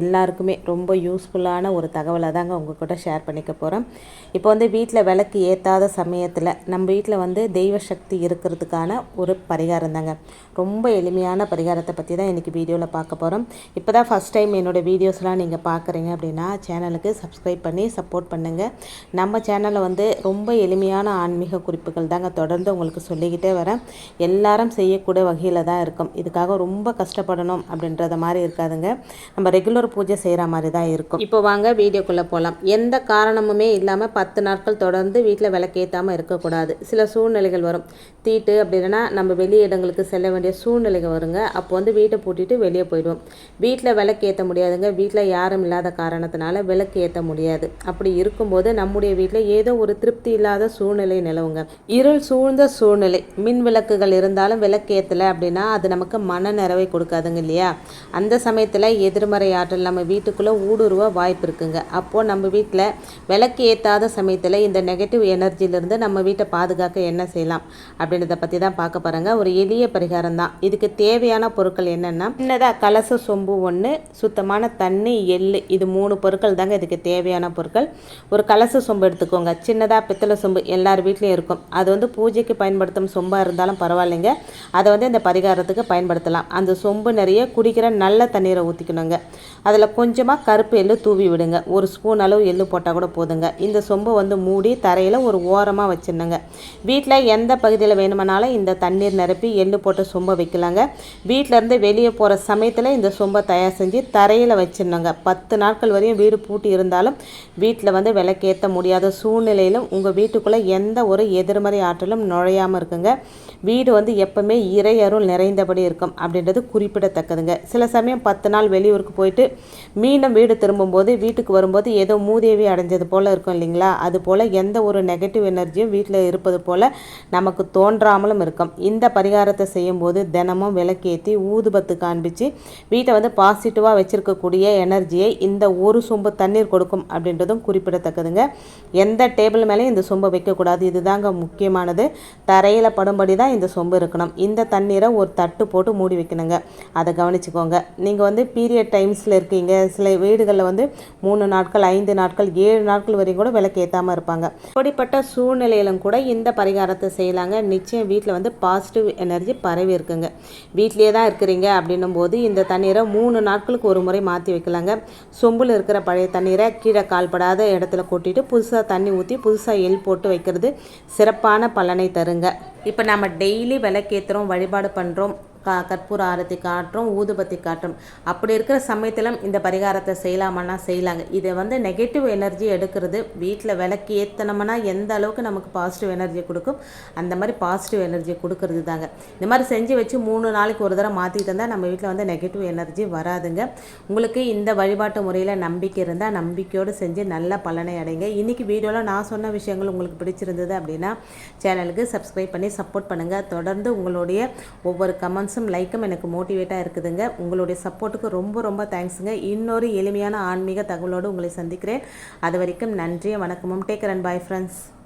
எல்லாருக்குமே ரொம்ப யூஸ்ஃபுல்லான ஒரு தகவலை தாங்க உங்கள் கூட ஷேர் பண்ணிக்க போகிறேன் இப்போ வந்து வீட்டில் விளக்கு ஏற்றாத சமயத்தில் நம்ம வீட்டில் வந்து தெய்வ சக்தி இருக்கிறதுக்கான ஒரு பரிகாரம் தாங்க. ரொம்ப எளிமையான பரிகாரத்தை பற்றி தான் இன்றைக்கி வீடியோவில் பார்க்க போகிறோம் இப்போ தான் ஃபஸ்ட் டைம் என்னோடய வீடியோஸ்லாம் நீங்கள் பார்க்குறீங்க அப்படின்னா சேனலுக்கு சப்ஸ்கிரைப் பண்ணி சப்போர்ட் பண்ணுங்கள் நம்ம சேனலில் வந்து ரொம்ப எளிமையான ஆன்மீக குறிப்புகள் தாங்க தொடர்ந்து உங்களுக்கு சொல்லிக்கிட்டே வரேன். எல்லாரும் செய்யக்கூடிய வகையில் தான் இருக்கும். இதுக்காக ரொம்ப கஷ்டப்படணும் அப்படின்றத மாதிரி இருக்காதுங்க. நம்ம ரெகுலர் பூஜை செய்கிற மாதிரி தான் இருக்கும். இப்போ வாங்க வீடியோக்குள்ளே போகலாம் எந்த காரணமுமே இல்லாமல் பத்து நாட்கள் தொடர்ந்து வீட்டில் விளக்கேற்றாமல் இருக்கக்கூடாது. சில சூழ்நிலைகள் வரும். தீட்டு அப்படின்னா நம்ம வெளி இடங்களுக்கு செல்ல வேண்டிய சூழ்நிலைகள் வருங்க. அப்போ வந்து வீட்டை பூட்டிட்டு வெளியே போயிடுவோம். வீட்டில் விளக்கு ஏற்ற முடியாதுங்க. வீட்டில் யாரும் இல்லாத காரணத்தினால விளக்கு ஏற்ற முடியாது. அப்படி இருக்கும்போது நம்முடைய வீட்டில் ஏதோ ஒரு திருப்தி இல்லாத சூழ்நிலை நிலவுங்க. இருள் சூழ்ந்த சூழ்நிலை. மின் விளக்குகள் இருந்தாலும் விளக்கேற்றலை அப்படின்னா அது நமக்கு மன நிறைவை கொடுக்காதுங்க இல்லையா? அந்த சமயத்தில் எதிர்மறை ஆற்றல் நம்ம வீட்டுக்குள்ளே ஊடுருவ வாய்ப்பு இருக்குங்க. அப்போது நம்ம வீட்டில் விளக்கு ஏற்றாத சமயத்தில் இந்த நெகட்டிவ் எனர்ஜிலிருந்து நம்ம வீட்டை பாதுகாக்க என்ன செய்யலாம் அப்படின்றத பற்றி தான் பார்க்க போகிறேங்க ஒரு எளிய பரிகாரம் தான். இதுக்கு தேவையான பொருட்கள் என்னென்னா சின்னதாக கலச சொம்பு ஒன்று சுத்தமான தண்ணி எள் இது மூணு பொருட்கள் தாங்க இதுக்கு தேவையான பொருட்கள். ஒரு கலச சொம்பு எடுத்துக்கோங்க. சின்னதாக பித்தளை சொம்பு எல்லார் வீட்லேயும் இருக்கும். அது வந்து பூஜைக்கு பயன்படுத்தும் சொம்பாக இருந்தாலும் பரவாயில்லைங்க. அதை வந்து இந்த பரிகாரத்துக்கு பயன்படுத்தலாம். அந்த சொம்பு நிறைய குடிக்கிற நல்ல தண்ணீரை ஊற்றிக்கணுங்க அதில் கொஞ்சமாக கருப்பு எள்ளு தூவி விடுங்க. ஒரு ஸ்பூன் அளவு எள்ளு போட்டால் கூட போதுங்க. இந்த சொம்பை வந்து மூடி தரையில் ஒரு ஓரமாக வச்சிடணுங்க. வீட்டில் எந்த பகுதியில் வேணுமானாலும் இந்த தண்ணீர் நிரப்பி எள்ளு போட்டு சொம்பை வைக்கலாங்க. வீட்டிலேருந்து வெளியே போகிற சமயத்தில் இந்த சொம்பை தயார் செஞ்சு தரையில் வச்சிடணுங்க. பத்து நாட்கள் வரையும் வீடு பூட்டி இருந்தாலும் வீட்டில் வந்து விளக்கேற்ற முடியாத சூழ்நிலையிலும் உங்கள் வீட்டுக்குள்ளே எந்த ஒரு எதிர்மறை ஆற்றலும் நுழையாமல் இருக்குங்க. வீடு வந்து எப்பவுமே இறையருள் நிறைந்தபடி இருக்கும் அப்படின்றது குறிப்பிடத்தக்கதுங்க. சில சமயம் பத்து நாள் வெளியூருக்கு போயிட்டு மீண்டும் வீடு திரும்பும்போது வீட்டுக்கு வரும்போது ஏதோ மூதேவி அடைஞ்சது போல் இருக்கும் இல்லைங்களா? அது போல் எந்த ஒரு நெகட்டிவ் எனர்ஜியும் வீட்டில் இருப்பது போல் நமக்கு தோன்றாமலும் இருக்கும். இந்த பரிகாரத்தை செய்யும்போது தினமும் விளக்கேற்றி ஊதுபத்து காண்பிச்சு வீட்டை வந்து பாசிட்டிவாக வச்சுருக்கக்கூடிய எனர்ஜியை இந்த ஒரு சொம்பு தண்ணீர் கொடுக்கும் அப்படின்றதும் குறிப்பிடத்தக்கதுங்க. எந்த டேபிள் மேலேயும் இந்த சொம்பை வைக்கக்கூடாது. இதுதாங்க முக்கியமானது. தரையில் படும்படி தான் இந்த சொம்பு இருக்கணும். இந்த தண்ணீரை ஒரு தட்டு போட்டு மூடி வைக்கணுங்க. அதை கவனிச்சுக்கோங்க. நீங்கள் வந்து பீரியட் டைம்ஸில் இருக்கீங்க. சில வீடுகளில் வந்து மூணு நாட்கள் ஐந்து நாட்கள் ஏழு நாட்கள் வரையும் கூட விளக்கு ஏற்றாமல் இருப்பாங்க. அப்படிப்பட்ட சூழ்நிலையிலும் கூட இந்த பரிகாரத்தை செய்யலாங்க. நிச்சயம் வீட்டில் வந்து பாசிட்டிவ் எனர்ஜி பரவி இருக்குங்க. வீட்லேயே தான் இருக்கிறீங்க அப்படின்னும் போது இந்த தண்ணீரை மூணு நாட்களுக்கு ஒரு முறை மாற்றி வைக்கலாங்க. சொம்பில் இருக்கிற பழைய தண்ணீரை கீழே கால்படாத இடத்துல கொட்டிட்டு புதுசாக தண்ணி ஊற்றி புதுசாக எல் போட்டு வைக்கிறது சிறப்பான பலனை தருங்க. இப்போ நம்ம டெய்லி விளக்கேற்றுறோம் வழிபாடு பண்ணுறோம் கா கற்பூர ஆரத்தி காட்டுறோம் ஊதுபத்தி காட்டுறோம் அப்படி இருக்கிற சமயத்திலும் இந்த பரிகாரத்தை செய்யலாமன்னா செய்யலாங்க. இதை வந்து நெகட்டிவ் எனர்ஜி எடுக்கிறது. வீட்டில் விளக்கு ஏற்றினோம்னா எந்த அளவுக்கு நமக்கு பாசிட்டிவ் எனர்ஜி கொடுக்கும்? அந்த மாதிரி பாசிட்டிவ் எனர்ஜி கொடுக்கறது தாங்க. இந்த மாதிரி செஞ்சு வச்சு மூணு நாளைக்கு ஒரு தடவை மாற்றிட்டு இருந்தால் நம்ம வீட்டில் வந்து நெகட்டிவ் எனர்ஜி வராதுங்க. உங்களுக்கு இந்த வழிபாட்டு முறையில் நம்பிக்கை இருந்தால் நம்பிக்கையோடு செஞ்சு நல்ல பலனை அடைங்க. இன்றைக்கி வீடியோவில் நான் சொன்ன விஷயங்கள் உங்களுக்கு பிடிச்சிருந்தது அப்படின்னா சேனலுக்கு சப்ஸ்கிரைப் பண்ணி சப்போர்ட் பண்ணுங்கள் தொடர்ந்து உங்களுடைய ஒவ்வொரு கமெண்ட்ஸும் லைக்கும் எனக்கு மோட்டிவேட்டாக இருக்குதுங்க. உங்களுடைய சப்போர்ட்டுக்கு ரொம்ப ரொம்ப தேங்க்ஸுங்க இன்னொரு எளிமையான ஆன்மீக தகவலோடு உங்களை சந்திக்கிறேன். அது வரைக்கும் நன்றி வணக்கமும். Take and bye friends